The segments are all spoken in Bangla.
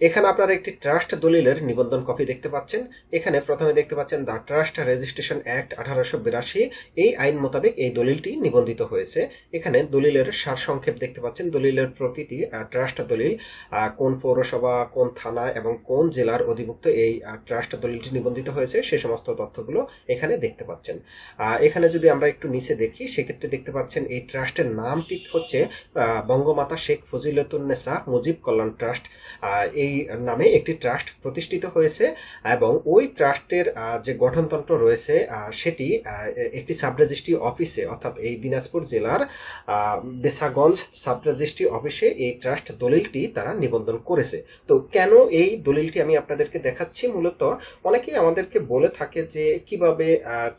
এখানে আপনারা একটি ট্রাস্ট দলিলের নিবন্ধন কপি দেখতে পাচ্ছেন। এখানে প্রথমে দেখতে পাচ্ছেন দ্য ট্রাস্ট রেজিস্ট্রেশন অ্যাক্ট আঠারোশো বিরাশি। এই আইন মোতাবেক এই দলিলটি নিবন্ধিত হয়েছে। এখানে দলিলের সারসংক্ষেপ দেখতে পাচ্ছেন। দলিলের প্রকৃতি ট্রাস্ট দলিল কোন পৌরসভা কোন থানা এবং কোন জেলার অধিভুক্ত এই ট্রাস্ট দলিলটি নিবন্ধিত হয়েছে সে সমস্ত তথ্যগুলো এখানে দেখতে পাচ্ছেন। এখানে যদি আমরা একটু নিচে দেখি সেক্ষেত্রে দেখতে পাচ্ছেন এই ট্রাস্টের নামটি হচ্ছে বঙ্গমাতা শেখ ফজিলতুন্নেসা মুজিব কল্যাণ ট্রাস্ট। আহ, এই নামে একটি ট্রাস্ট প্রতিষ্ঠিত হয়েছে এবং ওই ট্রাস্টের যে গঠনতন্ত্র রয়েছে সেটি একটি সাব রেজিস্ট্রি অফিসে, অর্থাৎ এই দিনাজপুর জেলার বেসাগঞ্জ সাব রেজিস্ট্রি অফিসে এই ট্রাস্ট দলিলটি তারা নিবন্ধন করেছে। তো কেন এই দলিলটি আমি আপনাদেরকে দেখাচ্ছি? মূলত অনেকেই আমাদেরকে বলে থাকে যে কীভাবে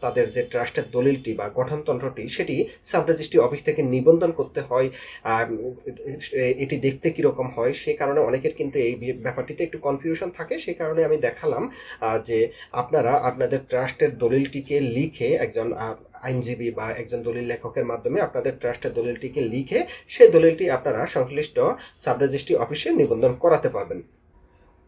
তাদের যে ট্রাস্টের দলিলটি বা গঠনতন্ত্রটি, সেটি সাব রেজিস্ট্রি অফিস থেকে নিবন্ধন করতে হয়। এটি দেখতে কীরকম হয়? সে কারণে অনেকের কিন্তু এই ব্যাপারটিতে একটু কনফিউশন থাকে, সেই কারণে আমি দেখালাম যে আপনারা আপনাদের ট্রাস্টের দলিলটিকে লিখে একজন আইনজীবী বা একজন দলিল লেখকের মাধ্যমে আপনাদের ট্রাস্টের দলিলটিকে লিখে সেই দলিলটি আপনারা সংশ্লিষ্ট সাব রেজিস্ট্রি অফিসে নিবন্ধন করাতে পারবেন।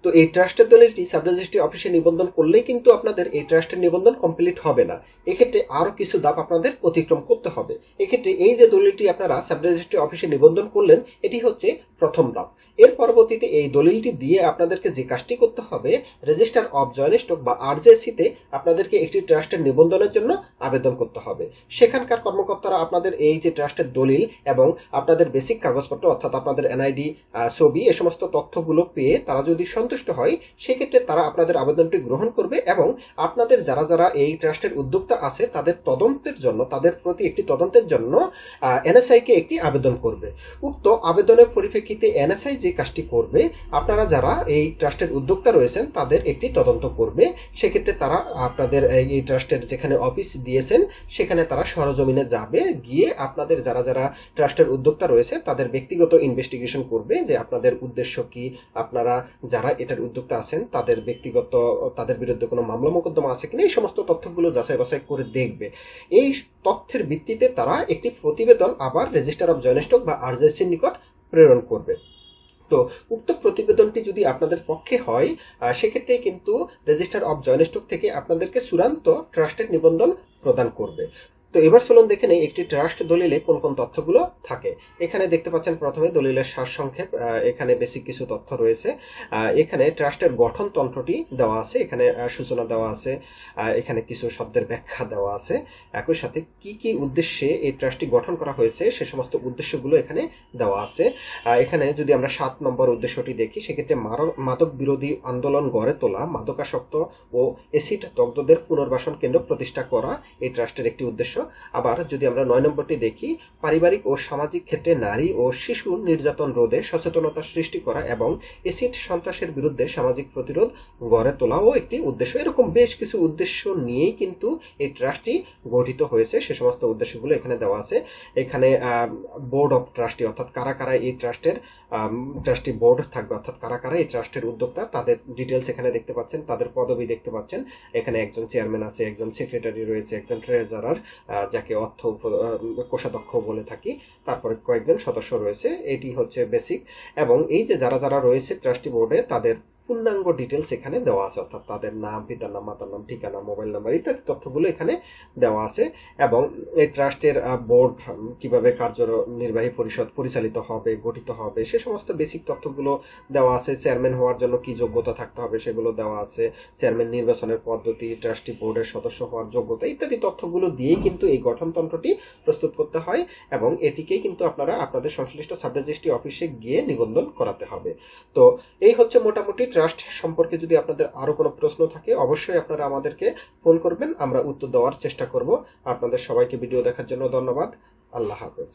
তো এই ট্রাস্টের দলিলটি সাব রেজিস্ট্রি অফিসে নিবন্ধন করলেই কিন্তু আপনাদের এই ট্রাস্টের নিবন্ধন কমপ্লিট হবে না। এক্ষেত্রে আরও কিছু ধাপ আপনাদের অতিক্রম করতে হবে। এক্ষেত্রে এই যে দলিলটি আপনারা সাব রেজিস্ট্রি অফিসে নিবন্ধন করলেন, এটি হচ্ছে প্রথম ধাপ। এর পরবর্তীতে এই দলিলটি দিয়ে আপনাদেরকে যে কাজটি করতে হবে রেজিস্টার অফ স্টক বা আরজেসিতে আপনাদেরকে একটি ট্রাস্টের নিবন্ধনের জন্য আবেদন করতে হবে। সেখানকার কর্মকর্তারা আপনাদের এই যে ট্রাস্টের দলিল এবং আপনাদের বেসিক কাগজপত্র, অর্থাৎ আপনাদের এনআইডি ছবি, এ সমস্ত তথ্যগুলো পেয়ে তারা যদি সন্তুষ্ট হয়, সেক্ষেত্রে তারা আপনাদের আবেদনটি গ্রহণ করবে এবং আপনাদের যারা যারা এই ট্রাস্টের উদ্যোক্তা আছে, তাদের তদন্তের জন্য, তাদের প্রতি একটি তদন্তের জন্য এনএসআই কে একটি আবেদন করবে। উক্ত আবেদনের পরিপ্রেক্ষিতে এনএসআই যে কাজটি করবে, আপনারা যারা এই ট্রাস্টের উদ্যোক্তা রয়েছেন, তাদের একটি তদন্ত করবে। সেক্ষেত্রে তারা আপনাদের এই ট্রাস্টের যেখানে অফিস দিয়েছেন, সেখানে তারা সরজমিনে যাবে, গিয়ে আপনাদের যারা যারা ট্রাস্টের উদ্যোক্তা রয়েছে, তাদের ব্যক্তিগত ইনভেস্টিগেশন করবে যে আপনাদের উদ্দেশ্য কি। আপনারা যারা এটার উদ্যোক্তা আছেন, তাদের ব্যক্তিগত, তাদের বিরুদ্ধে কোনো মামলা মোকদ্দমা আছে কিনা, এই সমস্ত তথ্যগুলো যাচাই বাছাই করে দেখবে। এই তথ্যের ভিত্তিতে তারা একটি প্রতিবেদন আবার রেজিস্টার অফ জয়েন্ট স্টক বা আরজেসির নিকট প্রেরণ করবে। তো উক্ত প্রতিবেদনটি যদি আপনাদের পক্ষে হয় সেক্ষেত্রে কিন্তু রেজিস্টার অফ জয়েন্ট স্টক থেকে আপনাদেরকে চূড়ান্ত ট্রাস্টের নিবন্ধন প্রদান করবে। তো এবার চলুন দেখে নেই একটি ট্রাস্ট দলিলে কোন কোন তথ্যগুলো থাকে। এখানে দেখতে পাচ্ছেন প্রথমে দলিলের সারসংক্ষেপ আহ, এখানে বেসিক কিছু তথ্য রয়েছে। এখানে ট্রাস্টের গঠনতন্ত্রটি দেওয়া আছে এখানে সূচনা দেওয়া আছে এখানে কিছু শব্দের ব্যাখ্যা দেওয়া আছে। একই সাথে কি কি উদ্দেশ্যে এই ট্রাস্টটি গঠন করা হয়েছে সে সমস্ত উদ্দেশ্যগুলো এখানে দেওয়া আছে। এখানে যদি আমরা সাত নম্বর উদ্দেশ্যটি দেখি সেক্ষেত্রে মাদক বিরোধী আন্দোলন গড়ে তোলা মাদকাসক্ত ও এসিড দগ্ধদের পুনর্বাসন কেন্দ্র প্রতিষ্ঠা করা এই ট্রাস্টের একটি উদ্দেশ্য আবার যদি আমরা নয় নম্বরটি দেখি, পারিবারিক ও সামাজিক ক্ষেত্রে নারী ও শিশু নির্যাতন রোধে সচেতনতা সৃষ্টি করা এবং এসিড সন্ত্রাসের বিরুদ্ধে সামাজিক প্রতিরোধ গড়ে তোলাও একটি উদ্দেশ্য। এরকম বেশ কিছু উদ্দেশ্য নিয়েই কিন্তু এই ট্রাস্টটি গঠিত হয়েছে। সে সমস্ত উদ্দেশ্যগুলো এখানে দেওয়া আছে। এখানে বোর্ড অফ ট্রাস্টি অর্থাৎ কারা কারা এই ট্রাস্টের ট্রাস্টি বোর্ড থাকবে, অর্থাৎ কারা কারা এই ট্রাস্টের উদ্যোক্তা, তাদের ডিটেলস এখানে দেখতে পাচ্ছেন, তাদের পদবি দেখতে পাচ্ছেন। এখানে একজন চেয়ারম্যান আছে, একজন সেক্রেটারি রয়েছে, একজন ট্রেজারার যাকে অর্থ কোষাধ্যক্ষ বলে থাকি, তারপরে কয়েকজন সদস্য রয়েছে, এটি হচ্ছে বেসিক। এবং এই যে যারা যারা রয়েছে, ট্রাস্টি বোর্ডে, তাদের পূর্ণাঙ্গ ডিটেলস এখানে দেওয়া আছে, অর্থাৎ তাদের নাম, পিতার নাম, মাতার নাম, ঠিকানা মোবাইল নাম্বার ইত্যাদি তথ্যগুলো এখানে দেওয়া আছে এবং এই ট্রাস্টের বোর্ড কীভাবে কার্যনির্বাহী পরিষদ পরিচালিত হবে, গঠিত হবে, সে সমস্ত বেসিক তথ্যগুলো দেওয়া আছে। চেয়ারম্যান হওয়ার জন্য কি যোগ্যতা থাকতে হবে সেগুলো দেওয়া আছে। চেয়ারম্যান নির্বাচনের পদ্ধতি ট্রাস্টি বোর্ডের সদস্য হওয়ার যোগ্যতা, ইত্যাদি তথ্যগুলো দিয়েই কিন্তু এই গঠনতন্ত্রটি প্রস্তুত করতে হয় এবং এটিকেই কিন্তু আপনারা আপনাদের সংশ্লিষ্ট সাব রেজিস্ট্রি অফিসে গিয়ে নিবন্ধন করাতে হবে। তো এই হচ্ছে মোটামুটি ট্রাস্ট সম্পর্কে যদি আপনাদের আরও কোনো প্রশ্ন থাকে, অবশ্যই আপনারা আমাদেরকে ফোন করবেন, আমরা উত্তর দেওয়ার চেষ্টা করব। আপনাদের সবাইকে ভিডিও দেখার জন্য ধন্যবাদ। আল্লাহ হাফেজ।